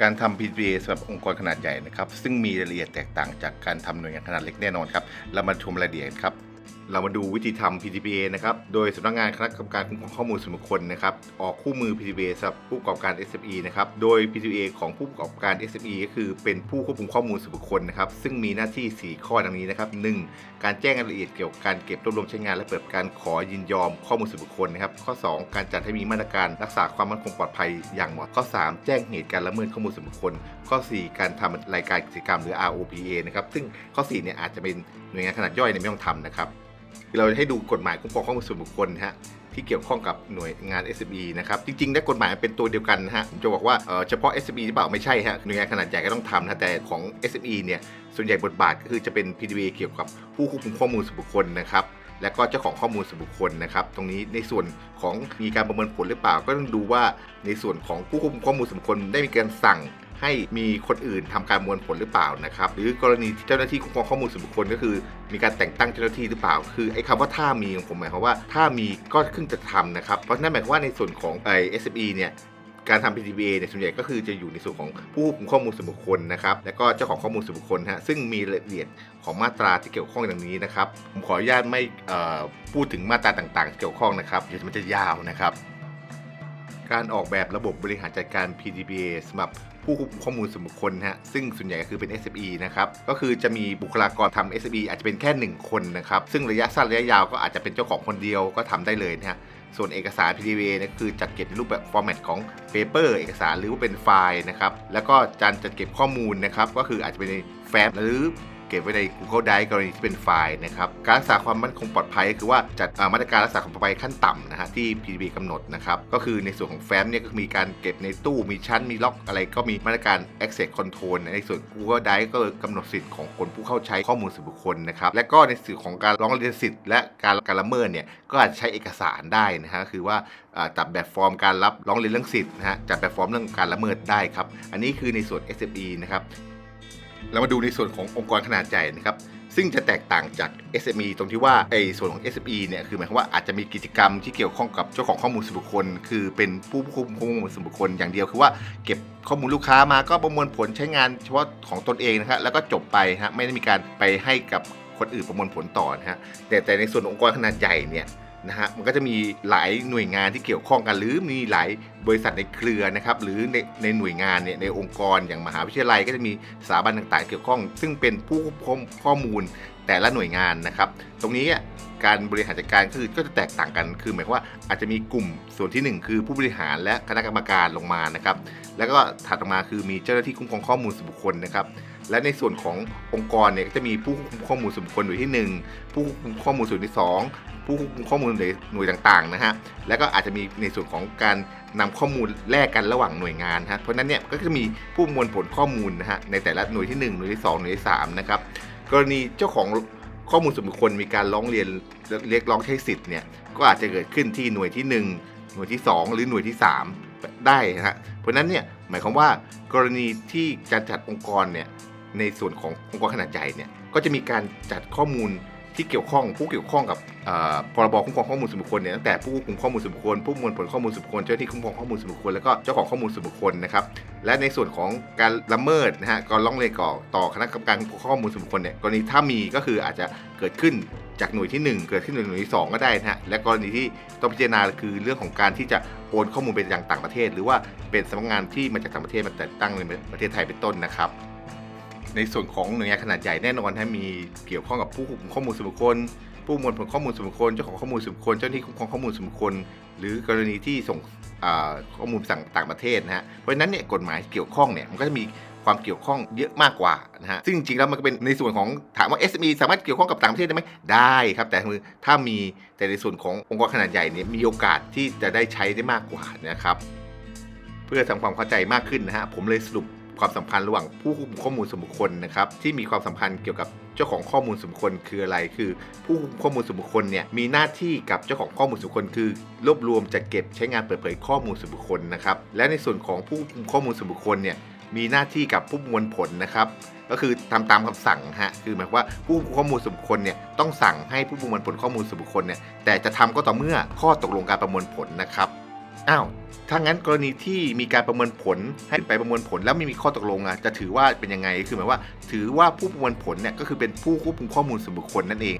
การทำ PPA สำหรับองค์กรขนาดใหญ่นะครับ ซึ่งมีรายละเอียดแตกต่างจากการทำหน่วยงานขนาดเล็กแน่นอนครับ เรามาชมรายละเอียดครับ เรามาดูวิธีทำ PTPA นะครับ โดยสำนักงานคณะกรรมการคุ้มครองข้อมูลส่วนบุคคลนะครับ ออกคู่มือ PTPA สำหรับผู้ประกอบการ SME นะครับ โดย PTPA ของผู้ประกอบการ SME ก็คือเป็นผู้ควบคุมข้อมูลส่วนบุคคลนะครับ ซึ่งมีหน้าที่ 4 ข้อดังนี้นะครับ 1. การแจ้งรายละเอียดเกี่ยวกับการเก็บรวบรวมใช้งาน และเปิดการขอยินยอมข้อมูลส่วนบุคคลนะครับ ข้อ 2 การจัดให้มีมาตรการรักษาความมั่นคงปลอดภัยอย่างเหมาะ ข้อ 3 แจ้งเหตุการละเมิดข้อมูลส่วนบุคคล ข้อ 4 การทำรายการกิจกรรมหรือ ROPA นะครับ ซึ่งข้อ 4 เนี่ยอาจจะเป็นหน่วยงานขนาดย่อยเนี่ยไม่ต้องทำนะครับ เราให้ดูกฎหมายคุ้มครองข้อมูลส่วนบุคคลนะฮะที่เกี่ยวข้องกับหน่วยงาน SME นะครับจริงๆ แล้วกฎหมายมันเป็นตัวเดียวกันนะฮะผมจะบอกว่าเอ่อเฉพาะ SME หรือเปล่าไม่ใช่ฮะหน่วยงานขนาดใหญ่ก็ต้องทำนะแต่ของ SME เนี่ยส่วนใหญ่บทบาทก็คือจะเป็น PDB เกี่ยวกับผู้ควบคุมข้อมูลส่วนบุคคลนะครับและก็เจ้าของข้อมูลส่วนบุคคลนะครับ ตรงนี้ในส่วนของมีการประเมินผลหรือเปล่า ก็ต้องดูว่าในส่วนของผู้ควบคุมข้อมูลส่วนบุคคลได้มีการสั่ง ให้มีคนอื่นทำการมวลผลหรือเปล่านะครับหรือกรณีที่เจ้าหน้าที่คุ้มครองข้อมูลส่วนบุคคลก็คือ มีการแต่งตั้งเจ้าหน้าที่หรือเปล่า คือไอ้คำว่าถ้ามีของผมหมายความว่าถ้ามีก็ขึ้นจะทำนะครับเพราะฉะนั้นหมายความว่าในส่วนของไอ้ SME เนี่ยการทำ PTBA เนี่ยส่วนใหญ่ก็คือจะอยู่ในส่วนของผู้ควบคุมข้อมูลส่วนบุคคลนะครับ แล้วก็เจ้าของข้อมูลส่วนบุคคลฮะซึ่งมีรายละเอียดของมาตราที่เกี่ยวข้องอย่างนี้นะครับ ผมขออนุญาตไม่พูดถึงมาตราต่างๆที่เกี่ยวข้องนะครับเดี๋ยวมันจะยาวนะครับ การออกแบบระบบบริหารจัดการ PDPA สำหรับ ผู้ควบคุมข้อมูลส่วนบุคคลฮะซึ่งส่วนใหญ่ก็คือเป็น SME นะครับก็คือจะมีบุคลากรทำ SME อาจจะเป็นแค่ 1 คนนะครับซึ่งระยะสั้นระยะยาวก็อาจจะเป็นเจ้าของคนเดียวก็ทำได้เลยนะฮะส่วนเอกสาร PDPA เนี่ยคือจัดเก็บในรูปแบบฟอร์แมตของ paper เอกสารหรือว่าเป็นไฟล์นะครับแล้วก็การจัดเก็บข้อมูลนะครับก็คืออาจจะเป็นแฟ้มหรือ เก็บไว้ใน Google Drive กรณีที่เป็นไฟล์นะครับการรักษาความมั่นคงปลอดภัยก็คือว่าจัดมาตรการรักษาความปลอดภัยขั้นต่ำนะฮะที่ PDB กำหนดนะครับก็คือในส่วนของแฟ้มเนี่ยก็มีการเก็บในตู้มีชั้นมีล็อกอะไรก็มีมาตรการ access control ในส่วน Google Drive ก็กำหนดสิทธิ์ของคนผู้เข้าใช้ข้อมูลส่วนบุคคลนะครับและก็ในส่วนของการร้องเรียนสิทธิ์และการการละเมิดเนี่ยก็อาจจะใช้เอกสารได้นะฮะคือว่าจัดแบบฟอร์มการรับร้องเรียนเรื่องสิทธิ์นะฮะจัดแบบฟอร์มเรื่องการละเมิดได้ครับอันนี้คือในส่วน SME นะครับ เรามาดูในส่วนขององค์กรขนาดใหญ่นะครับซึ่งจะแตกต่างจาก SME ตรงที่ว่าไอ้ส่วนของ SME เนี่ยคือหมายความว่าอาจจะมีกิจกรรมที่เกี่ยวข้องกับเจ้าของข้อมูลส่วนบุคคล คือเป็นผู้ควบคุมข้อมูลส่วนบุคคลอย่างเดียวคือว่าเก็บข้อมูลลูกค้ามาก็ประมวลผลใช้งานเฉพาะของตนเองนะฮะแล้วก็จบไปฮะไม่ได้มีการไปให้กับคนอื่นประมวลผลต่อนะฮะแต่แต่ในส่วนองค์กรขนาดใหญ่เนี่ย นะฮะมันก็จะมีหลายหน่วยงานที่เกี่ยวข้องกัน หรือมีหลายบริษัทในเครือนะครับหรือในในหน่วยงานเนี่ยในองค์กรอย่างมหาวิทยาลัย ก็จะมีสถาบันต่างๆ เกี่ยวข้อง ซึ่งเป็นผู้ควบคุมข้อมูลแต่ละหน่วยงานนะครับ ตรงนี้การบริหารจัดการคือก็จะแตกต่างกันคือหมายความว่าอาจจะมีกลุ่มส่วนที่หนึ่งคือผู้บริหารและคณะกรรมการลงมานะครับ แล้วก็ถัดออกมาคือมีเจ้าหน้าที่คุ้มครองข้อมูลส่วนบุคคลนะครับ และในส่วนขององค์กรเนี่ยก็จะมีผู้ควบคุมข้อมูลส่วนบุคคลหน่วยที่หนึ่งผู้ควบคุมข้อมูลส่วนที่สองผู้ควบคุมข้อมูลในหน่วยต่างๆนะฮะแล้วก็อาจจะมีในส่วนของการนำข้อมูลแลกกันระหว่างหน่วยงานฮะเพราะนั้นเนี่ยก็จะมีผู้มวลผลข้อมูลนะฮะในแต่ละหน่วยที่ 1 หน่วยที่ 2 หน่วยที่3นะครับกรณีเจ้าของข้อมูลส่วนบุคคลมีการร้องเรียนเรียกร้องใช้สิทธิ์เนี่ยก็อาจจะเกิดขึ้นที่หน่วยที่ 1 หน่วยที่ 2 หรือหน่วยที่ 3 ได้นะฮะเพราะนั้นเนี่ยหมายความว่ากรณีที่การจัดองค์กรเนี่ย ในส่วนขององค์กรขนาดใหญ่เนี่ยก็จะมีการจัดข้อมูลที่เกี่ยวข้องผู้เกี่ยวข้องกับพรบคุ้มครองข้อมูลส่วนบุคคลเนี่ยตั้งแต่ผู้ควบคุมข้อมูลส่วนบุคคลผู้มวลผลข้อมูลส่วนบุคคลเจ้าหน้าที่คุ้มครองข้อมูลส่วนบุคคลแล้วก็เจ้าของข้อมูลส่วนบุคคลนะครับและในส่วนของการละเมิดนะฮะการร้องเรียนก่อต่อคณะกรรมการคุ้มครองข้อมูลส่วนบุคคลเนี่ยกรณีถ้ามีก็คืออาจจะเกิดขึ้นจากหน่วยที่ 1 เกิดขึ้นในหน่วยที่ 2 ก็ได้นะฮะและกรณีที่ต้องพิจารณาคือเรื่องของการที่จะโอนข้อมูลไปยังต่างประเทศ หรือว่าเป็นสำนักงานที่มาจากต่างประเทศมาแต่ตั้งในประเทศไทยเป็นต้นนะครับ ในส่วนของหน่วยงานขนาดใหญ่แน่นอนฮะมีเกี่ยวข้องกับผู้ควบคุมข้อมูลส่วนบุคคล ผู้มวลผลข้อมูลส่วนบุคคล เจ้าของข้อมูลส่วนบุคคล เจ้าหน้าที่คุ้มครองข้อมูลส่วนบุคคล หรือกรณีที่ส่งข้อมูลสั่งต่างประเทศนะฮะ เพราะฉะนั้นเนี่ยกฎหมายเกี่ยวข้องเนี่ยมันก็จะมีความเกี่ยวข้องเยอะมากกว่านะฮะ ซึ่งจริงๆแล้วมันก็เป็นในส่วนของถามว่า SME สามารถเกี่ยวข้องกับต่างประเทศได้ไหมได้ครับ แต่คือถ้ามีแต่ในส่วนขององค์กรขนาดใหญ่เนี่ยมีโอกาสที่จะได้ใช้ได้มากกว่านะครับ เพื่อทำความเข้าใจมากขึ้นนะฮะผมเลยสรุป ความสัมพันธ์ระหว่างผู้ควบคุมข้อมูลส่วนบุคคลนะครับที่มีความสัมพันธ์เกี่ยวกับเจ้าของข้อมูลส่วนบุคคลคืออะไร คือผู้ควบคุมข้อมูลส่วนบุคคลเนี่ยมีหน้าที่กับเจ้าของข้อมูลส่วนบุคคลคือ รวบรวมจัดเก็บใช้งานเปิดเผยข้อมูลส่วนบุคคลนะครับและในส่วนของผู้ควบคุมข้อมูลส่วนบุคคลเนี่ยมีหน้าที่กับผู้ประมวลผลนะครับ ก็คือทำตามคำสั่งฮะคือหมายความว่าผู้คุมข้อมูลส่วนบุคคลเนี่ยต้องสั่งให้ผู้ประมวลผลข้อมูลส่วนบุคคลเนี่ยแต่จะทำก็ต่อเมื่อข้อตกลงการประมวลผลนะครับ อ้าวถ้างั้นกรณีที่มีการประเมินผลให้ไปประเมินผลแล้วไม่มีข้อตกลงอะจะถือว่าเป็นยังไงคือหมายว่า ถือว่าผู้ประเมินผลเนี่ยก็คือเป็นผู้ควบคุมข้อมูลส่วนบุคคลนั่นเอง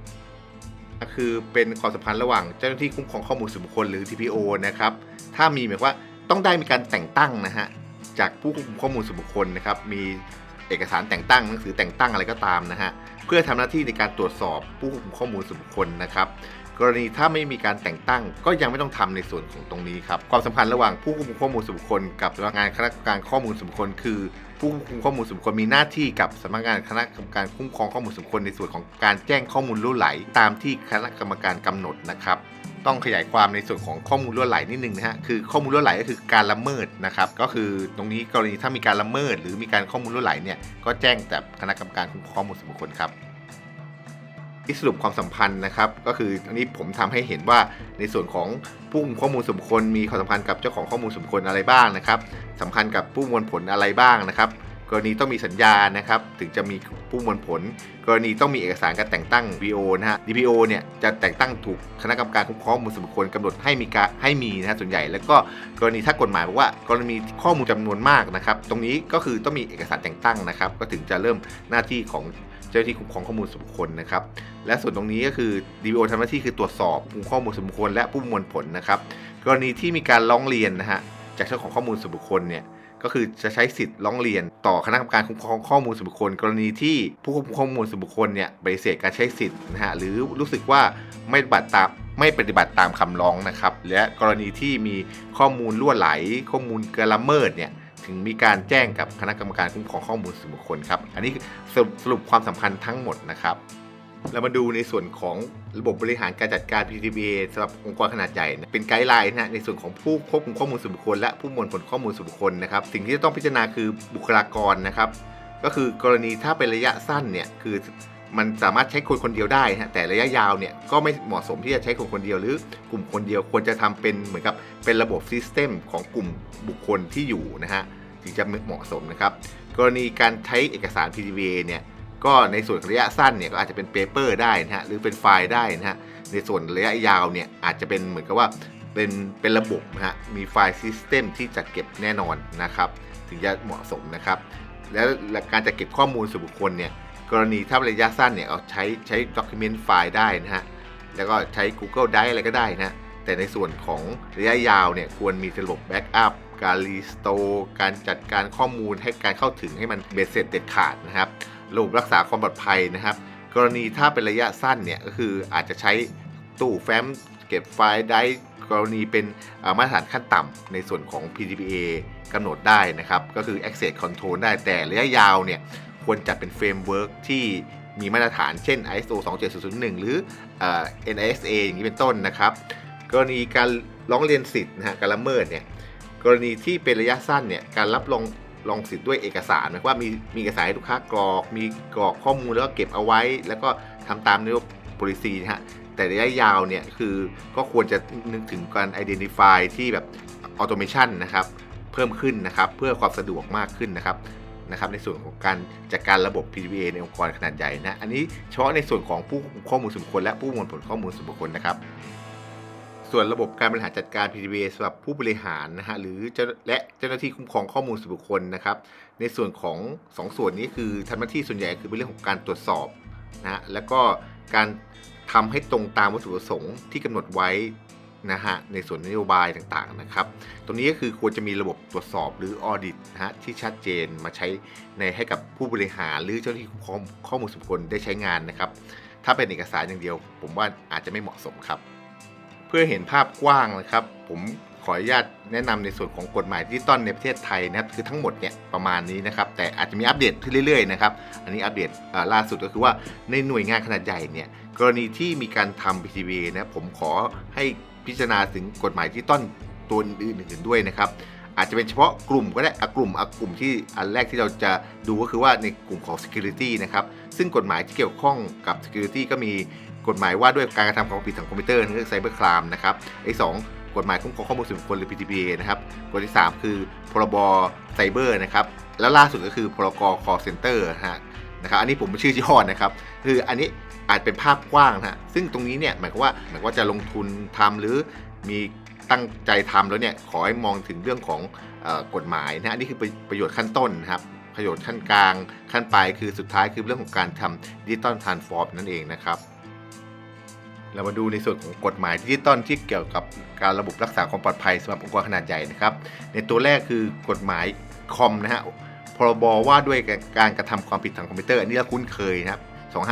คือเป็นความสัมพันธ์ระหว่างเจ้าหน้าที่คุ้มครองข้อมูลส่วนบุคคลหรือ TPO นะครับถ้ามีหมายว่าต้องได้มีการแต่งตั้งนะฮะจากผู้ควบคุมข้อมูลส่วนบุคคลนะครับมีเอกสารแต่งตั้งหนังสือแต่งตั้งอะไรก็ตามนะฮะเพื่อทำหน้าที่ในการตรวจสอบผู้ควบคุมข้อมูลส่วนบุคคลนะครับ กรณีถ้าไม่มีการแต่งตั้ง ก็ยังไม่ต้องทำในส่วนของตรงนี้ครับความสัมพันธ์ระหว่างผู้ควบคุมข้อมูลส่วนบุคคลกับสำนักงานคณะกรรมการข้อมูลส่วนบุคคลคือผู้ควบคุมข้อมูลส่วนบุคคลมีหน้าที่กับสำนักงานคณะกรรมการคุ้มครองข้อมูลส่วนบุคคลในส่วนของการแจ้งข้อมูลล่วไหล ตามที่คณะกรรมการกำหนดนะครับต้องขยายความในส่วนของข้อมูลล่วไหลนิดนึงนะฮะคือข้อมูลล่วไหลก็คือการละเมิดนะครับก็คือตรงนี้กรณีถ้ามีการละเมิด หรือมีการข้อมูลล่วไหลเนี่ยก็แจ้งแต่คณะกรรมการคุ้มครองข้อมูลส่วนบุคคลครับ ที่สรุปความสัมพันธ์นะครับ ก็คืออันนี้ผมทำให้เห็นว่าในส่วนของผู้คุมข้อมูลส่วนบุคคลมีความสัมพันธ์กับเจ้าของข้อมูลส่วนบุคคลอะไรบ้างนะครับสำคัญกับผู้มวลผลอะไรบ้างนะครับกรณีต้องมีสัญญานะครับ ถึงจะมีผู้มวลผล กรณีต้องมีเอกสารการแต่งตั้ง DPO นะฮะ DPO เนี่ยจะแต่งตั้งถูกคณะกรรมการคุ้มครองข้อมูลส่วนบุคคลกำหนดให้มีการให้มีนะฮะส่วนใหญ่ แล้วก็กรณีถ้ากฎหมายบอกว่ากรณีข้อมูลจำนวนมากนะครับ ตรงนี้ก็คือต้องมีเอกสารแต่งตั้งนะครับ ก็ถึงจะเริ่มหน้าที่ของ เจ้าหน้าที่คุ้มครองข้อมูลส่วนบุคคลนะครับ และส่วนตรงนี้ก็คือ DPO ทำหน้าที่คือตรวจสอบข้อมูลส่วนบุคคลและผู้ประมวลผลนะครับ กรณีที่มีการร้องเรียนนะฮะจากเจ้าของข้อมูลส่วนบุคคลเนี่ยก็คือจะใช้สิทธิ์ร้องเรียนต่อคณะกรรมการคุ้มครองข้อมูลส่วนบุคคล กรณีที่ผู้ควบคุมข้อมูลส่วนบุคคลเนี่ยปฏิเสธการใช้สิทธิ์นะฮะหรือรู้สึกว่าไม่ปฏิบัติตามไม่ปฏิบัติตามคำร้องนะครับ และกรณีที่มีข้อมูลล่วไหล ข้อมูลเกินละเมิดเนี่ย ถึงมีการแจ้งกับคณะกรรมการคุ้มครองข้อมูลส่วนบุคคลครับ อันนี้สรุปสรุปความสำคัญทั้งหมดนะครับ เรามาดูในส่วนของระบบบริหารการจัดการ PTBA สำหรับองค์กรขนาดใหญ่ เป็นไกด์ไลน์นะในส่วนของผู้ควบคุมข้อมูลส่วนบุคคล และผู้มวลผลข้อมูลส่วนบุคคลนะครับ สิ่งที่จะต้องพิจารณาคือบุคลากรนะครับ ก็คือกรณีถ้าเป็นระยะสั้นเนี่ยคือมันสามารถใช้คนคนเดียวได้ฮะแต่ระยะยาวเนี่ยก็ไม่เหมาะสมที่จะใช้คนคนเดียวหรือกลุ่มคนเดียวควรจะทำเป็นเหมือนกับเป็นระบบซิสเต็มของกลุ่มบุคคลที่อยู่นะฮะ ถึงจะเหมาะสมนะครับ กรณีการใช้เอกสาร PTBA เนี่ยก็ในส่วนระยะสั้นเนี่ยก็อาจจะเป็นเปเปอร์ได้นะฮะหรือเป็นไฟล์ได้นะฮะในส่วนระยะยาวเนี่ยอาจจะเป็นเหมือนกับว่าเป็นเป็นระบบนะฮะมีไฟล์ซิสเต็มที่จัดเก็บแน่นอนนะครับถึงจะเหมาะสมนะครับแล้วการจัดเก็บข้อมูลส่วนบุคคลเนี่ยกรณีถ้าระยะสั้นเนี่ยเอาใช้ใช้ document ไฟล์ได้นะฮะแล้วก็ใช้ Google Drive อะไรก็ได้นะแต่ในส่วนของระยะยาวเนี่ยควรมีระบบแบ็กอัพ การรีสโตร์การจัดการข้อมูลให้การเข้าถึงให้มันเบ็ดเสร็จเด็ดขาดนะครับระบบรักษาความปลอดภัยนะครับ กรณีถ้าเป็นระยะสั้นเนี่ยก็คืออาจจะใช้ตู้แฟ้มเก็บไฟล์ได้กรณีเป็นมาตรฐานขั้นต่ำในส่วนของ PDPA กำหนดได้นะครับ ก็คือ access control ได้แต่ระยะยาวเนี่ยควรจัดเป็นเฟรมเวิร์กที่มีมาตรฐานเช่น ISO 27001 หรือ NISA อย่างนี้เป็นต้นนะครับ กรณีการร้องเรียนสิทธิ์นะฮะการละเมิดเนี่ย กรณีที่เป็นระยะสั้นเนี่ยการรับรองลองสิทธิ์ด้วยเอกสารหมายว่ามีมีเอกสารให้ลูกค้ากรอก มีกรอกข้อมูลแล้วก็เก็บเอาไว้ แล้วก็ทำตามนโยบาย policy นะฮะแต่ระยะยาวเนี่ยคือก็ควรจะนึกถึงการ identify ที่แบบ automation นะครับเพิ่มขึ้นนะครับเพื่อความสะดวกมากขึ้นนะครับนะครับในส่วนของการจัดการระบบ PDPA ในองค์กรขนาดใหญ่นะอันนี้เฉพาะในส่วนของผู้ข้อมูลส่วนบุคคลและผู้มวลผลข้อมูลส่วนบุคคลนะครับ ส่วนระบบการบริหารจัดการ PDPA สำหรับผู้บริหารนะฮะหรือและเจ้าหน้าที่คุ้มครองข้อมูลส่วนบุคคลนะครับ ในส่วนของ 2 ส่วนนี้คือทำหน้าที่ส่วนใหญ่คือเป็นเรื่องของการตรวจสอบนะฮะแล้วก็การทำให้ตรงตามวัตถุประสงค์ที่กำหนดไว้นะฮะในส่วนนโยบายต่างๆนะครับ ตรงนี้ก็คือควรจะมีระบบตรวจสอบหรือออดิตนะฮะที่ชัดเจนมาใช้ในให้กับผู้บริหารหรือเจ้าหน้าที่คุ้มครองข้อมูลส่วนบุคคลได้ใช้งานนะครับ ถ้าเป็นเอกสารอย่างเดียว ผมว่าอาจจะไม่เหมาะสมครับ เพื่อเห็นภาพกว้างนะครับ ผมขออนุญาตแนะนำในส่วนของกฎหมายดิจิตอลในประเทศไทยนะครับคือทั้งหมดเนี่ยประมาณนี้นะครับ แต่อาจจะมีอัปเดตขึ้นเรื่อยๆนะครับอันนี้อัปเดตล่าสุดก็คือว่าในหน่วยงานขนาดใหญ่เนี่ยกรณีที่มีการทำ PTV นะผมขอให้พิจารณาถึงกฎหมายดิจิตอลตัวอื่นๆด้วยนะครับอาจจะเป็นเฉพาะกลุ่มก็ได้กลุ่มกลุ่มที่อันแรกที่เราจะดูก็คือว่าในกลุ่มของ security นะครับซึ่งกฎหมายที่เกี่ยวข้องกับ security ก็มี กฎหมายว่าด้วยการกระทำความผิดทางคอมพิวเตอร์เรื่อไซเบอร์ครามนะครับไอ้สองกฎหมายคุ้มครองข้อมูลส่วนบุคคลหรือ PTPA นะครับกฎที่ 3 คือพรบไซเบอร์นะครับแล้วล่าสุดก็คือพรก call center ฮะนะครับอันนี้ผมไม่ชื่อยี่ห้อนะครับคืออันนี้อาจเป็นภาพกว้างนะซึ่งตรงนี้เนี่ยหมายความว่าหมายความว่าจะลงทุนทำหรือมีตั้งใจทำแล้วเนี่ยขอให้มองถึงเรื่องของอกฎหมายนะอันนี้คือประประโยชน์ขั้นต้นนะครับประโยชน์ขั้นกลางขั้นปลายคือสุดท้ายคือเรื่องของการทำดิจิตอลทรานส์ฟอร์มนั่นเองนะครับ เรามาดูในส่วนของกฎหมายดิจิตอลที่เกี่ยวกับการระบบรักษาความปลอดภัยสำหรับองค์กรขนาดใหญ่นะครับ ในตัวแรกคือกฎหมายคอมนะฮะพรบว่าด้วยการกระทำความผิดทางคอมพิวเตอร์อันนี้เราคุ้นเคยนะครับ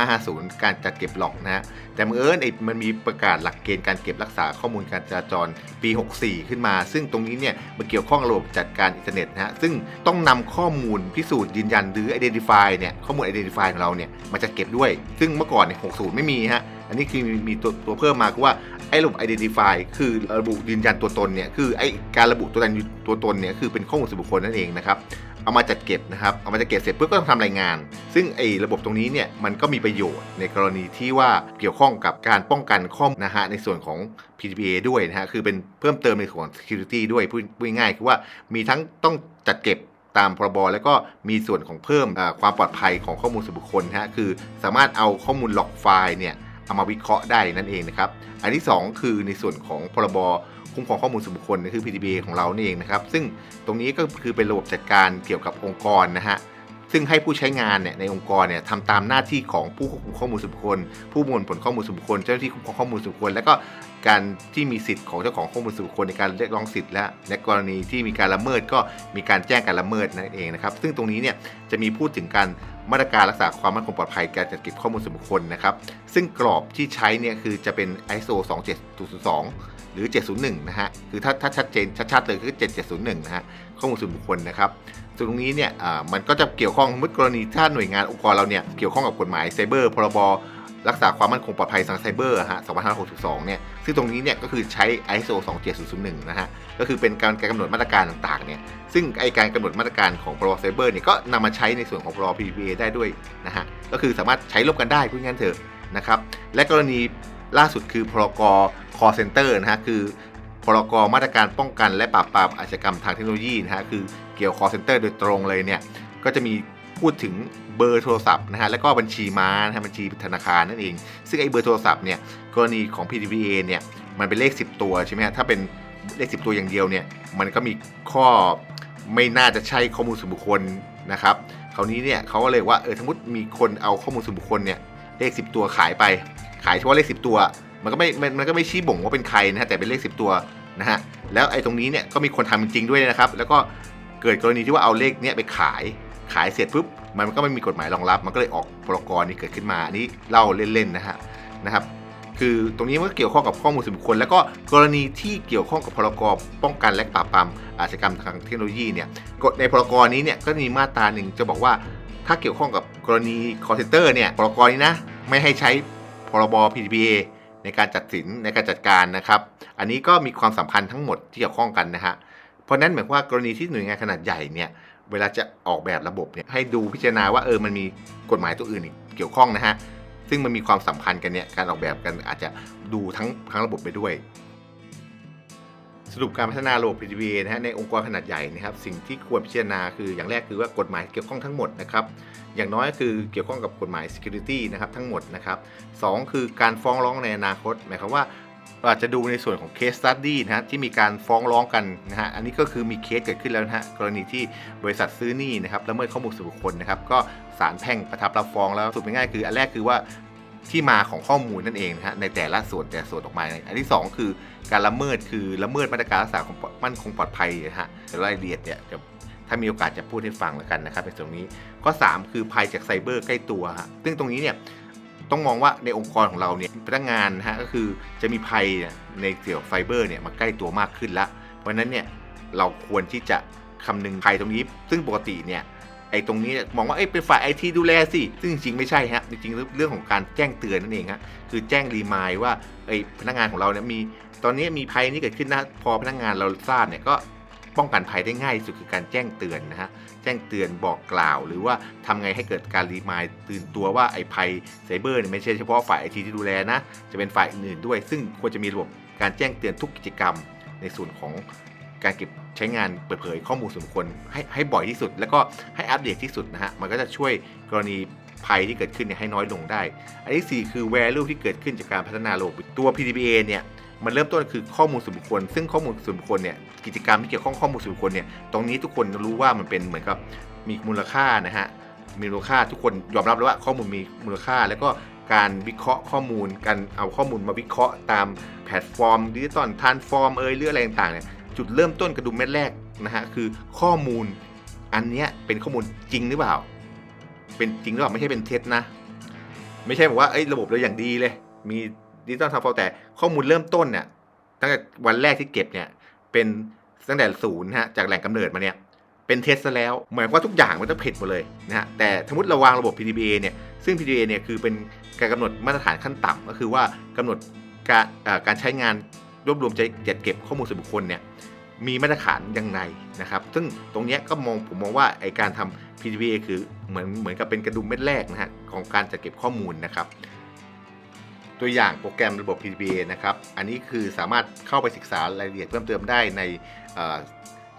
2550 การจัดเก็บหลอกนะฮะแต่เมื่อเอิญไอ้มันมีประกาศหลักเกณฑ์การเก็บรักษาข้อมูลการจราจรปี 64 ขึ้นมา ซึ่งตรงนี้เนี่ยมันเกี่ยวข้องระบบจัดการอินเทอร์เน็ตนะฮะซึ่งต้องนำข้อมูลพิสูจน์ยืนยันหรือ identify เนี่ยข้อมูล identify ของเราเนี่ยมาจัดเก็บด้วย ซึ่งเมื่อก่อนเนี่ย60 ไม่มีฮะ อันนี้คือมีตัวตัวเพิ่มมาคือว่าไอ้ระบบ identify คือระบุยืนยันตัวตนเนี่ยคือไอ้การระบุตัวตนตัวตนเนี่ยคือเป็นข้อมูลส่วนบุคคลนั่นเองนะครับเอามาจัดเก็บนะครับเอามาจัดเก็บเสร็จปุ๊บก็ต้องทำรายงาน ซึ่งไอ้ระบบตรงนี้เนี่ยมันก็มีประโยชน์ในกรณีที่ว่าเกี่ยวข้องกับการป้องกันข้อมูลนะฮะในส่วนของ PDPA ด้วยนะฮะคือเป็นเพิ่มเติมในส่วน security ด้วยพูดพูดง่ายๆคือว่ามีทั้งต้องจัดเก็บตามพรบแล้วก็มีส่วนของเพิ่มความปลอดภัยของข้อมูลส่วนบุคคลนะฮะคือสามารถเอาข้อมูลล็อกไฟล์เนี่ย เอามาวิเคราะห์ได้นั่นเองนะครับ อันที่ 2 คือในส่วนของพรบคุ้มครองข้อมูลส่วนบุคคลคือ PDBA ของเรานี่เองนะครับ ซึ่งตรงนี้ก็คือเป็นระบบจัดการเกี่ยวกับองค์กรนะฮะ ซึ่งให้ผู้ใช้งานเนี่ยในองค์กรเนี่ยทำตามหน้าที่ของผู้ควบคุมข้อมูลส่วนบุคคล ผู้ประมวลผลข้อมูลส่วนบุคคล เจ้าหน้าที่คุ้มครองข้อมูลส่วนบุคคล และก็การที่มีสิทธิ์ของเจ้าของข้อมูลส่วนบุคคลในการเรียกร้องสิทธิ์และในกรณีที่มีการละเมิดก็มีการแจ้งการละเมิดนั่นเองนะครับ ซึ่งตรงนี้เนี่ยจะมีพูดถึงการมาตรการรักษาความมั่นคงปลอดภัยการจัดเก็บข้อมูลส่วนบุคคลนะครับ ซึ่งกรอบที่ใช้เนี่ยคือจะเป็น ISO 27002 หรือ 701 นะฮะ คือถ้าถ้าชัดเจนชัดๆเลยคือ 7701 นะฮะ ข้อมูลส่วนบุคคลนะครับ ตรงนี้เนี่ยอ่ามันก็จะเกี่ยวข้องมื่อกรณีถ้าหน่วยงานองค์กรเราเนี่ยเกี่ยวข้องกับกฎหมายไซเบอร์พรบรักษาความมั่นคงปลอดภัยทางไซเบอร์ฮะ2562 เนี่ย ซึ่งตรงนี้เนี่ยก็คือใช้ ISO 27001 นะฮะ ก็คือเป็นการกำหนดมาตรการต่างๆ เนี่ย ซึ่งไอการกำหนดมาตรการของพรบไซเบอร์เนี่ยก็นำมาใช้ในส่วนของพรบ PPA ได้ด้วยนะฮะ ก็คือสามารถใช้ร่วมกันได้พูดงั้นเถอะนะครับ และกรณีล่าสุดคือพรก call center นะฮะ คือ พรกมาตรการป้องกันและปราบปรามอาชญากรรมทางเทคโนโลยีนะฮะคือเกี่ยว call center โดยตรงเลยเนี่ยก็จะมีพูดถึงเบอร์โทรศัพท์นะฮะแล้วก็บัญชีม้านะฮะบัญชีธนาคารนั่นเอง ซึ่งไอ้เบอร์โทรศัพท์เนี่ยกรณีของ PDPA เนี่ยมันเป็นเลข 10 ตัวใช่ไหมฮะถ้าเป็นเลข 10 ตัวอย่างเดียวเนี่ยมันก็มีข้อไม่น่าจะใช่ข้อมูลส่วนบุคคลนะครับคราวนี้เนี่ยเขาก็เลยว่าเออสมมติมีคนเอาข้อมูลส่วนบุคคลเนี่ยเลข 10 ตัวขายไป ขายเฉพาะเลข 10 ตัว มันก็ไม่มันมันก็ไม่ชี้บ่งว่าเป็นใครนะฮะแต่เป็นเลข 10 ตัว นะฮะแล้วไอ้ตรงนี้เนี่ยก็มีคนทำจริงด้วยนะครับ แล้วก็เกิดกรณีที่ว่าเอาเลขเนี้ยไปขายขายเสร็จปุ๊บมันก็ไม่มีกฎหมายรองรับ มันก็เลยออกพรกรนี้เกิดขึ้นมาอันนี้เล่าเล่นๆนะฮะนะครับคือตรงนี้มันก็เกี่ยวข้องกับข้อมูลส่วนบุคคล แล้วก็กรณีที่เกี่ยวข้องกับพรกรป้องกันและปราบปรามอาชญากรรมทางเทคโนโลยีเนี่ยกฎในพรกรนี้เนี่ยก็มีมาตราหนึ่งจะบอกว่าถ้าเกี่ยวข้องกับกรณี call center เนี่ยพรกรนี้นะไม่ให้ใช้พรบ PDPA ในการจัดสินในการจัดการนะครับ อันนี้ก็มีความสำคัญทั้งหมดที่เกี่ยวข้องกันนะฮะเพราะนั้นหมายความว่ากรณีที่หน่วยงานขนาดใหญ่เนี่ยเวลาจะออกแบบระบบเนี่ยให้ดูพิจารณาว่าเออมันมีกฎหมายตัวอื่นอีกเกี่ยวข้องนะฮะซึ่งมันมีความสัมพันธ์กันเนี่ยการออกแบบกันอาจจะดูทั้งทั้งระบบไปด้วย สรุปการพัฒนาระบบ PDPA นะฮะในองค์กรขนาดใหญ่นะครับสิ่งที่ควรพิจารณาคืออย่างแรกคือว่ากฎหมายเกี่ยวข้องทั้งหมดนะครับ อย่างน้อยคือเกี่ยวข้องกับกฎหมาย security นะครับทั้งหมดนะครับสองคือการฟ้องร้องในอนาคต หมายความว่าเราอาจจะดูในส่วนของ case study นะฮะที่มีการฟ้องร้องกันนะฮะอันนี้ก็คือมีเคสเกิดขึ้นแล้วนะฮะกรณีที่บริษัทซื้อหนี้นะครับละเมิดข้อมูลส่วนบุคคลนะครับก็ศาลแพ่งประทับรับฟ้องแล้วสรุปง่ายๆคือ อันแรกคือว่าที่มาของข้อมูลนั่นเองนะฮะในแต่ละส่วนแต่ส่วนออกมา อันที่สองคือการละเมิดคือละเมิดมาตรการรักษาความมั่นคงปลอดภัยนะฮะรายละเอียดเนี่ยจะ ถ้ามีโอกาสจะพูดให้ฟังแล้วกันนะครับในตรงนี้ข้อ3คือภัยจากไซเบอร์ใกล้ตัวฮะซึ่งตรงนี้เนี่ยต้องมองว่าในองค์กรของเราเนี่ยพนักงานนะฮะก็คือจะมีภัยในเกี่ยวกับไฟเบอร์เนี่ยมาใกล้ตัวมากขึ้นละเพราะนั้นเนี่ยเราควรที่จะคำนึงภัยตรงนี้ ซึ่งปกติเนี่ยไอ้ตรงนี้มองว่าเอ้ยเป็นฝ่ายไอทีดูแลสิ ซึ่งจริงๆไม่ใช่ฮะ จริงๆเรื่องของการแจ้งเตือนนั่นเองฮะ คือแจ้งรีมายว่าไอ้พนักงานของเราเนี่ยมี ตอนนี้มีภัยนี้เกิดขึ้นนะ พอพนักงานเราทราบเนี่ยก็ ป้องกันภัยได้ง่ายที่สุดคือการแจ้งเตือนนะฮะแจ้งเตือนบอกกล่าว หรือว่าทำไงให้เกิดการรีมายตื่นตัวว่าไอ้ภัยไซเบอร์เนี่ยไม่ใช่เฉพาะฝ่ายไอทีที่ดูแลนะจะเป็นฝ่ายอื่นด้วย ซึ่งควรจะมีระบบการแจ้งเตือนทุกกิจกรรม ในส่วนของการเก็บใช้งานเปิดเผยข้อมูลส่วนบุคคลให้ให้บ่อยที่สุด แล้วก็ให้อัปเดตที่สุดนะฮะมันก็จะช่วยกรณีภัยที่เกิดขึ้นเนี่ยให้น้อยลงได้ อันที่สี่คือ value ที่เกิดขึ้นจากการพัฒนาระบบตัว PDPA เนี่ย มันเริ่มต้นคือข้อมูลส่วนบุคคล ซึ่งข้อมูลส่วนบุคคลเนี่ยกิจกรรมที่เกี่ยวข้องข้อมูลส่วนบุคคลเนี่ยตรงนี้ทุกคนรู้ว่ามันเป็นเหมือนกับมีมูลค่านะฮะมีมูลค่าทุกคนยอมรับเลยว่าข้อมูลมีมูลค่า แล้วก็การวิเคราะห์ข้อมูล การเอาข้อมูลมาวิเคราะห์ตามแพลตฟอร์มดิจิตอลทานฟอร์มเอ่ยหรืออะไรต่างๆเนี่ยจุดเริ่มต้นกระดุมเม็ดแรกนะฮะคือข้อมูลอันเนี้ยเป็นข้อมูลจริงหรือเปล่า เป็นจริงหรือเปล่าไม่ใช่เป็นเท็จนะ ไม่ใช่บอกว่าเอ้ยระบบเราอย่างดีเลย มี ดิจิตอลทรานส์ฟอร์แต่ข้อมูลเริ่มต้นเนี่ยตั้งแต่วันแรกที่เก็บเนี่ยเป็นตั้งแต่ศูนย์ฮะจากแหล่งกำเนิดมาเนี่ยเป็นเท็จซะแล้วหมายความว่าทุกอย่างมันต้องผิดหมดเลยนะฮะแต่สมมติเราวางระบบ PDBA เนี่ยซึ่ง PDBA เนี่ยคือเป็นการกำหนดมาตรฐานขั้นต่ำก็คือว่ากำหนดการการใช้งานรวบรวมจะจัดเก็บข้อมูลส่วนบุคคลเนี่ยมีมาตรฐานยังไงนะครับ ซึ่งตรงเนี้ยก็มองผมมองว่าไอการทำ PDBA คือเหมือนเหมือนกับเป็นกระดุมเม็ดแรกนะฮะของการจัดเก็บข้อมูลนะครับ ตัวอย่างโปรแกรมระบบ PDBA นะครับ อันนี้คือสามารถเข้าไปศึกษารายละเอียดเพิ่มเติมได้ใน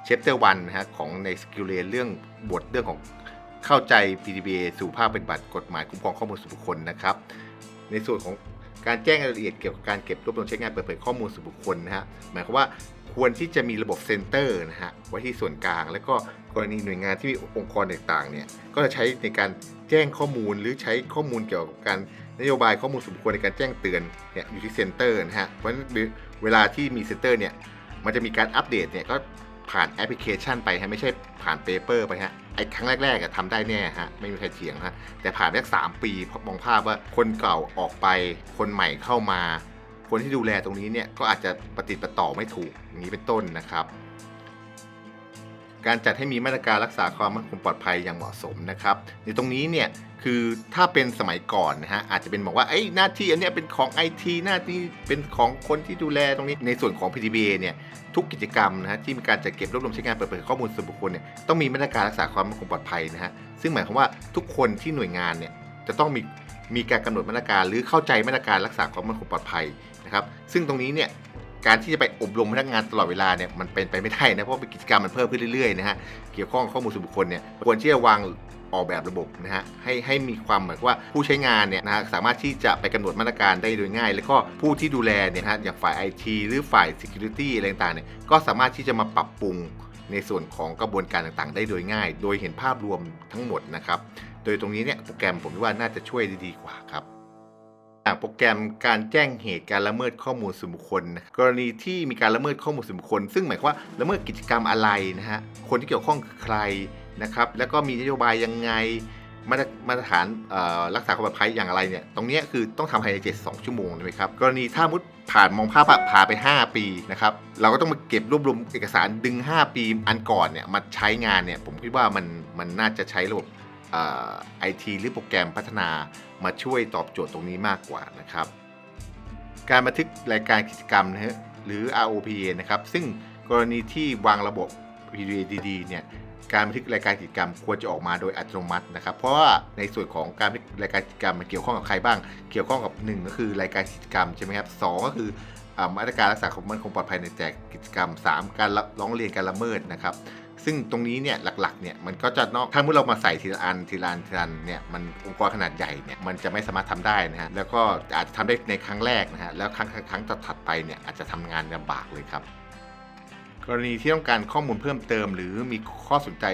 เชปเตอร์วันนะฮะของในสกิลเลนเรื่องบทเรื่องของเข้าใจ PDBA สู่ภาคปฏิบัติกฎหมายคุ้มครองข้อมูลส่วนบุคคลนะครับ ในส่วนของการแจ้งรายละเอียดเกี่ยวกับการเก็บรวบรวมใช้งานเปิดเผยข้อมูลส่วนบุคคลนะฮะหมายความว่าควรที่จะมีระบบเซ็นเตอร์นะฮะไว้ที่ส่วนกลาง แล้วก็กรณีหน่วยงานที่มีองค์กรต่างๆเนี่ยก็จะใช้ในการแจ้งข้อมูลหรือใช้ข้อมูลเกี่ยวกับการ นโยบายข้อมูลส่วนบุคคลในการแจ้งเตือนเนี่ยอยู่ที่เซ็นเตอร์นะฮะเพราะฉะนั้นเวลาที่มีเซ็นเตอร์เนี่ยมันจะมีการอัปเดตเนี่ยก็ผ่านแอปพลิเคชันไปฮะไม่ใช่ผ่านเปเปอร์ไปฮะไอ้ครั้งแรกๆอะทำได้แน่ฮะไม่มีใครเถียงฮะแต่ผ่านไปสักสามปีมองภาพว่าคนเก่าออกไปคนใหม่เข้ามา คนที่ดูแลตรงนี้เนี่ยก็อาจจะปฏิดประต่อไม่ถูกอย่างนี้เป็นต้นนะครับ การจัดให้มีมาตรการรักษาความมั่นคงปลอดภัยอย่างเหมาะสมนะครับในตรงนี้เนี่ยคือถ้าเป็นสมัยก่อนนะฮะอาจจะเป็นบอกว่าไอ้หน้าที่อันนี้เป็นของ IT หน้าที่เป็นของคนที่ดูแลตรงนี้ในส่วนของ PDBA เนี่ยทุกกิจกรรมนะฮะที่มีการจัดเก็บรวบรวมใช้งานเปิดเผยข้อมูลส่วนบุคคลเนี่ยต้องมีมาตรการรักษาความมั่นคงปลอดภัยนะฮะซึ่งหมายความว่าทุกคนที่หน่วยงานเนี่ยจะต้องมีมีการกำหนดมาตรการหรือเข้าใจมาตรการรักษาความมั่นคงปลอดภัยนะครับซึ่งตรงนี้เนี่ย การที่จะไปอบรมพนักงานตลอดเวลาเนี่ยมันเป็นไปไม่ได้นะเพราะว่ากิจกรรมมันเพิ่มขึ้นเรื่อยๆนะฮะเกี่ยวข้องกับข้อมูลส่วนบุคคลเนี่ยควรที่จะวางออกแบบระบบนะฮะให้ให้มีความเหมือนว่าผู้ใช้งานเนี่ยนะฮะสามารถที่จะไปกำหนดมาตรการได้โดยง่าย แล้วก็ผู้ที่ดูแลเนี่ยนะฮะอย่างฝ่าย IT หรือฝ่าย Security อะไรต่างๆเนี่ยก็สามารถที่จะมาปรับปรุงในส่วนของกระบวนการต่างๆ ได้โดยง่าย โดยเห็นภาพรวมทั้งหมดนะครับ โดยตรงนี้เนี่ยโปรแกรมผมว่าน่าจะช่วยด้ดีกว่าครับ โปรแกรมการแจ้งเหตุการละเมิดข้อมูลส่วนบุคคล กรณีที่มีการละเมิดข้อมูลส่วนบุคคล ซึ่งหมายความว่าละเมิดกิจกรรมอะไรนะฮะคนที่เกี่ยวข้องคือใครนะครับแล้วก็มีนโยบายยังไงมาตรมาตรฐานรักษาความปลอดภัยอย่างไรเนี่ยตรงนี้คือต้องทำภายใน 72 ชั่วโมงใช่ไหมครับกรณีถ้ามุดผ่านมองภาพผ่านไป 5 ปีนะครับเราก็ต้องมาเก็บรวบรวมเอกสารดึง 5 ปีอันก่อนเนี่ยมาใช้งานเนี่ยผมคิดว่ามันมันน่าจะใช้ระบบ ไอทีหรือโปรแกรมพัฒนามาช่วยตอบโจทย์ตรงนี้มากกว่านะครับ การบันทึกรายการกิจกรรมนะฮะหรือ ROPA นะครับ ซึ่งกรณีที่วางระบบ PDA ดีๆเนี่ยการบันทึกรายการกิจกรรมควรจะออกมาโดยอัตโนมัตินะครับ เพราะว่าในส่วนของการบันทึกรายการกิจกรรมมันเกี่ยวข้องกับใครบ้าง เกี่ยวข้องกับ 1 ก็คือรายการกิจกรรมใช่ไหมครับสองก็คืออมาตรการรักษาความมั่นคงปลอดภัยในแต่กิจกรรม 3 การร้องเรียนการละเมิดนะครับ ซึ่งตรงนี้เนี่ยหลักๆเนี่ยมันก็จะนอกถ้าเมื่อเรามาใส่ทีละอันทีละอันทีละอันเนี่ยมันองค์กรขนาดใหญ่เนี่ยมันจะไม่สามารถทำได้นะฮะแล้วก็อาจจะทำได้ในครั้งแรกนะฮะแล้วครั้งครั้งถัดไปเนี่ยอาจจะทำงานลำบากเลยครับ กรณีที่ต้องการข้อมูลเพิ่มเติม หรือมีข้อสนใจ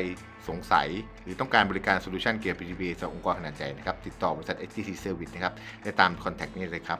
สงสัย หรือต้องการบริการโซลูชันเกียร์ PGB จากองค์กรขนาดใหญ่นะครับติดต่อบริษัท HTC Service นะครับได้ตามคอนแทคนี้เลยครับ